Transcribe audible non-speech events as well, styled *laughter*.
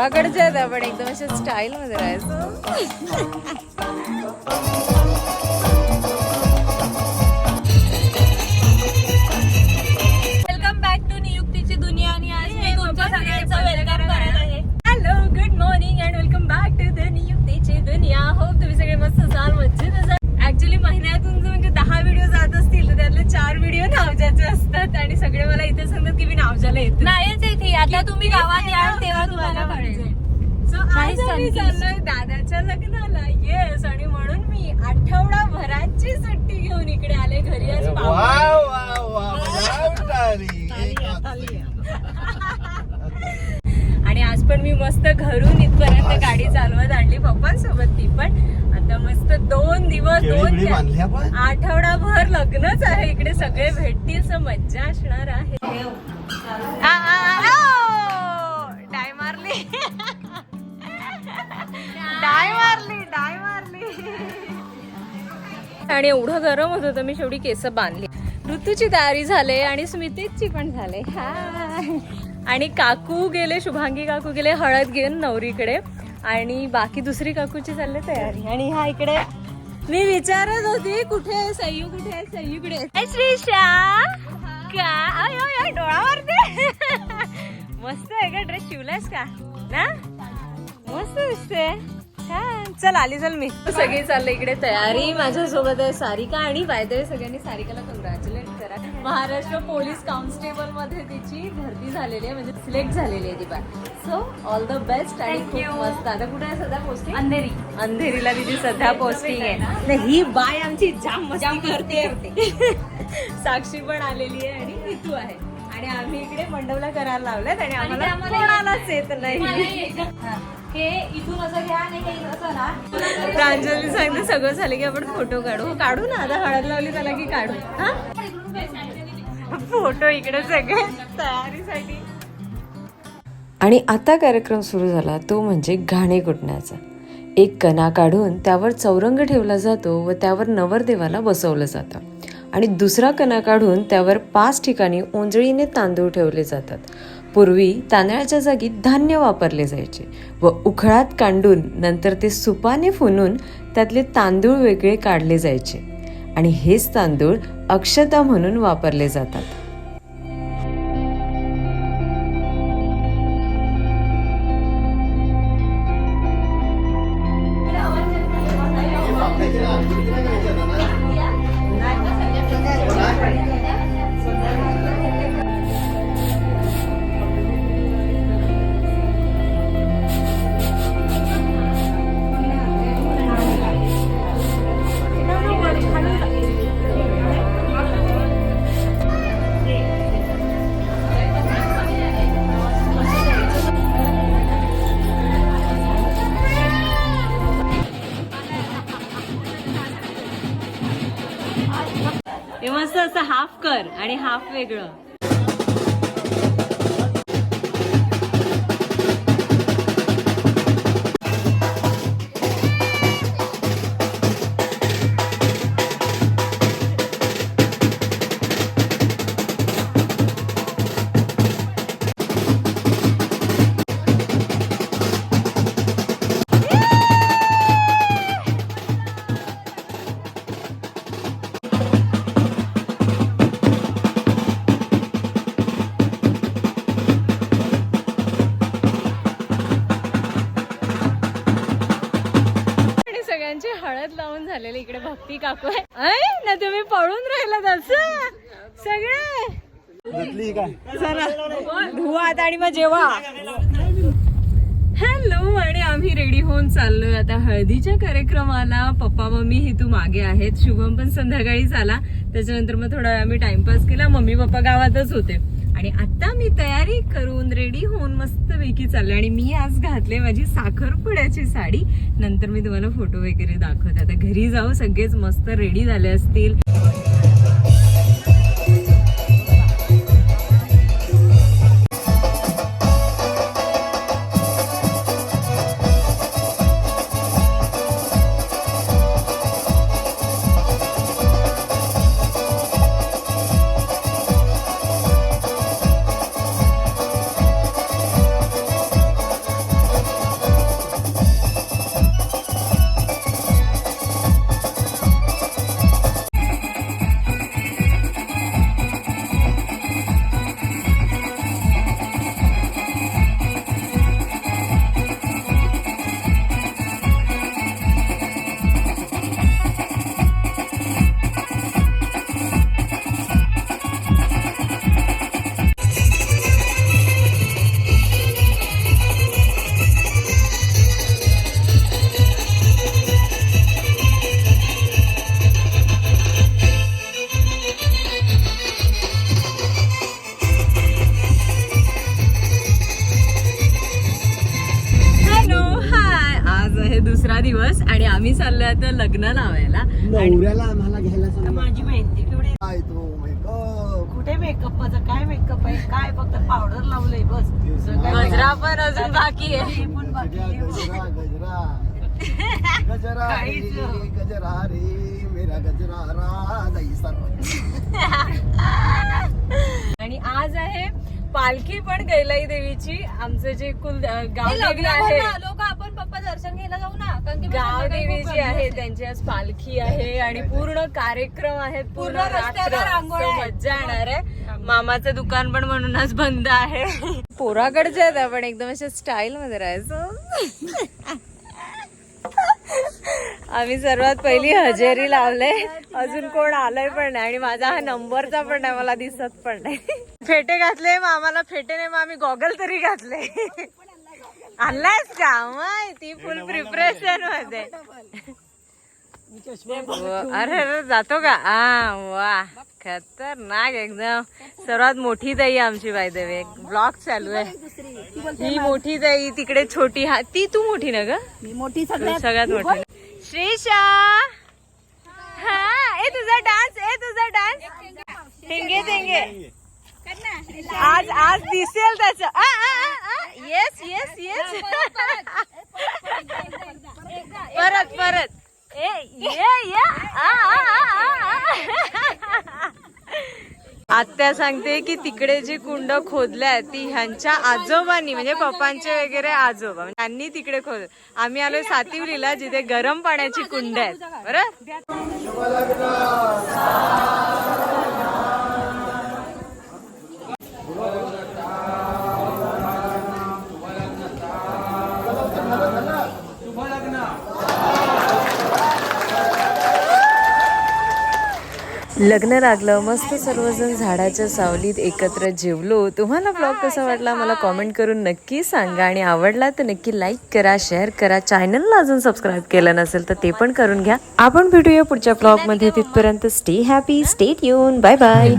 गावाकडचे आहेत आपण एकदम अशा स्टाईल मध्ये राहायचो. वेलकम बॅक टू नियुक्तीची दुनिया आणि आज मी तुमच्या सगळ्यांचं वेलकम करत आहे. Hello good morning and welcome back to the नियुक्तीची दुनिया. होप तुम्ही सगळे मस्त असाल मजेत असाल. ऍक्च्युली महिन्यातून जर म्हणजे दहा व्हिडिओ जात असतील तर त्यातले चार व्हिडिओ नावजाचे असतात आणि सगळे मला इथे सांगतात की मी नावजाला येते इथे आता तुम्ही गावात याल तेव्हा तुम्हाला कळेल. आज आम्ही. चाललोय दादाच्या लग्नाला. येस आणि म्हणून मी आठवडाभराची सुट्टी घेऊन इकडे आले घरी आज वा पाहुणे. वा वा मजा आली. एक *laughs* आणि आज पण मी मस्त घरून इथपर्यंत गाडी चालवत आणली पप्पांसोबत ती पण. आता मस्त दोन दिवस दोन? आठवडाभर लग्नच आहे. इकडे सगळे भेटतील मज्जा असणार आहे. आणि एवढं गरम होत होतं मी शेवटी केस बांधली. ऋतूची तयारी झाले आणि स्मितेची पण झाले. हाय. आणि काकू गेले शुभांगी काकू गेले हळद घेऊन नवरीकडे. आणि बाकी दुसरी काकूची चालले तयारी. आणि हा इकडे मी विचारत होती कुठे आहे सय्यू? कुठे आहे कुठे श्रीशा का? डोळा मारते मस्त आहे का ड्रेस? शिवलायस का? ना? मस्त दिसते. छान. चल आली चल मी. सगळी चालले इकडे तयारी. माझ्यासोबत आहे सारिका आणि बायदवे सगळ्यांनी सारिकाला कॉंग्रॅच्युलेट करा. महाराष्ट्र पोलीस कॉन्स्टेबलमध्ये तिची भरती झालेली आहे म्हणजे सिलेक्ट झालेली आहे ती bye so all the best आणि खूप. मस्त. आता कुठे आहे सध्या पोस्टिंग अंधेरी. अंधेरीला तिची *laughs* सध्या पोस्टिंग आहे. नाही, ही बाय आमची जाम मस्ती करते. *laughs* साक्षी पण आलेली आहे आणि ऋतू आहे. आणि आम्ही इकडे मंडपला करायला लावल्यात आणि आम्हाला आम्हाला- कोणालाच येत नाही. हे. इथून असं घ्या आणि हे असं ना. प्रांजली सांगते सगळं झालं की आपण फोटो काढू. हो, काढू ना आता हळद लावली त्याला की काढू. हा? फोटो इकडे सगळे तयारीसाठी. आणि आता कार्यक्रम सुरू झाला तो म्हणजे घाणे कुटण्याचा. एक कणा काढून त्यावर चौरंग ठेवला जातो व त्यावर नवरदेवाला बसवलं जातं. आणि दुसरा कणा काढून त्यावर पाच ठिकाणी ओंजळीने तांदूळ ठेवले जातात. पूर्वी तांदळाच्या जागी धान्य वापरले जायचे व उखळात कांडून नंतर ते सुपाने फुनून त्यातले तांदूळ वेगळे काढले जायचे. आणि हेच तांदूळ अक्षता म्हणून वापरले जातात. हे मस्त असं हाफ कर आणि हाफ वेगळं. भक्ती काकू आहे. ना तुम्ही पळून राहिला तसं सगळे. घेतली काय चला धुवा आता आणि मग जेवा. हॅलो आणि आम्ही रेडी होऊन चाललोय आता हळदीच्या कार्यक्रमाला. पप्पा मम्मी ही तू मागे आहेत. शुभम पण संध्याकाळीच आला त्याच्यानंतर मग थोडा वेळ आम्ही टाइमपास केला. मम्मी पप्पा गावातच होते. आणि आता मी तयारी करून रेडी होऊन मस्त पैकी चालले आणि मी आज घातले माझी साखरपुड्याची साडी. नंतर मी तुम्हाला फोटो वगैरे दाखवते. आता घरी जाऊ सगळेच मस्त रेडी झाले असतील. आम्ही चाललोय आता लग्न लावायला. आणि नवऱ्याला आम्हाला घ्यायला सांग माझी बहीण तिकडे काय तो? मेकअप कुठे मेकअपचं काय मेकअप आहे? काय फक्त पावडर लावलंय बस. गजरा पण अजून बाकी आहे. हे पण बाकी. गजरा गजरा गजरा. रे गजरा रे मेरा गजरा आणि आज आहे पालखी पण कैलाई देवीची. आमचं जे कुल गाव देवी आहे लोक आपण पप्पा दर्शन घ्यायला जाऊ ना कारण की मग गाव संध्याकाळी देवी खूप जी आहे असते. त्यांची आज पालखी आहे आणि पूर्ण कार्यक्रम आहेत पूर्ण पूर्ण रस्त्यावर रात्र. रांगोळ्या So आहेत. मज्जा येणार आहे. मामाचं दुकान पण म्हणून आज बंद आहे. पोराकडचे आहेत आपण एकदम अशा स्टाईल मध्ये राहायचो. आम्ही सर्वात पहिली हजेरी लावले. अजून कोण आलंय पण नाही आणि माझा हा नंबरचा पण नाही मला दिसत पण नाही. फेटे घातले मग आम्हाला फेटे नाही मग आम्ही गॉगल तरी घातले. आणलायस का? माहिती फुल प्रिपरेशनमध्ये. अरे अरे जातो का? आ वा. खतरनाक एकदम. सर्वात मोठी ताई आमची बाय वे ब्लॉग चालू आहे. ही मोठी ताई तिकडे छोटी हा ती तू मोठी ना ग? मी मोठी तू सगळ्यात सगळ्यात मोठी. श्रीशा! हा ए तुझा डान्स ए तुझा डान्स ठेंगे ठेंगे आज आज दिसेल त्याच. येस येस येस परत परत ए ये ये आ, आ, आ, आ, आ. आत्या सांगते की तिकडे जी कुंड खोदल्या ती ह्यांच्या आजोबांनी म्हणजे पप्पांचे वगैरे आजोबा. म्हणजे त्यांनी तिकडे खोद आम्ही आलोय सातिवलीला जिथे गरम पाण्याची कुंड आहेत. बरं? लग्न लागलं मस्त सर्वजण झाडाच्या सावलीत एकत्र जेवलो. तुम्हाला ब्लॉग कसा वाटला मला कॉमेंट करून नक्की सांगा आणि आवडला तर नक्की लाईक करा शेअर करा. चॅनलला अजून सबस्क्राईब केलं नसेल तर ते पण करून घ्या. आपण भेटूया पुढच्या ब्लॉगमध्ये तिथपर्यंत stay happy stay tuned bye bye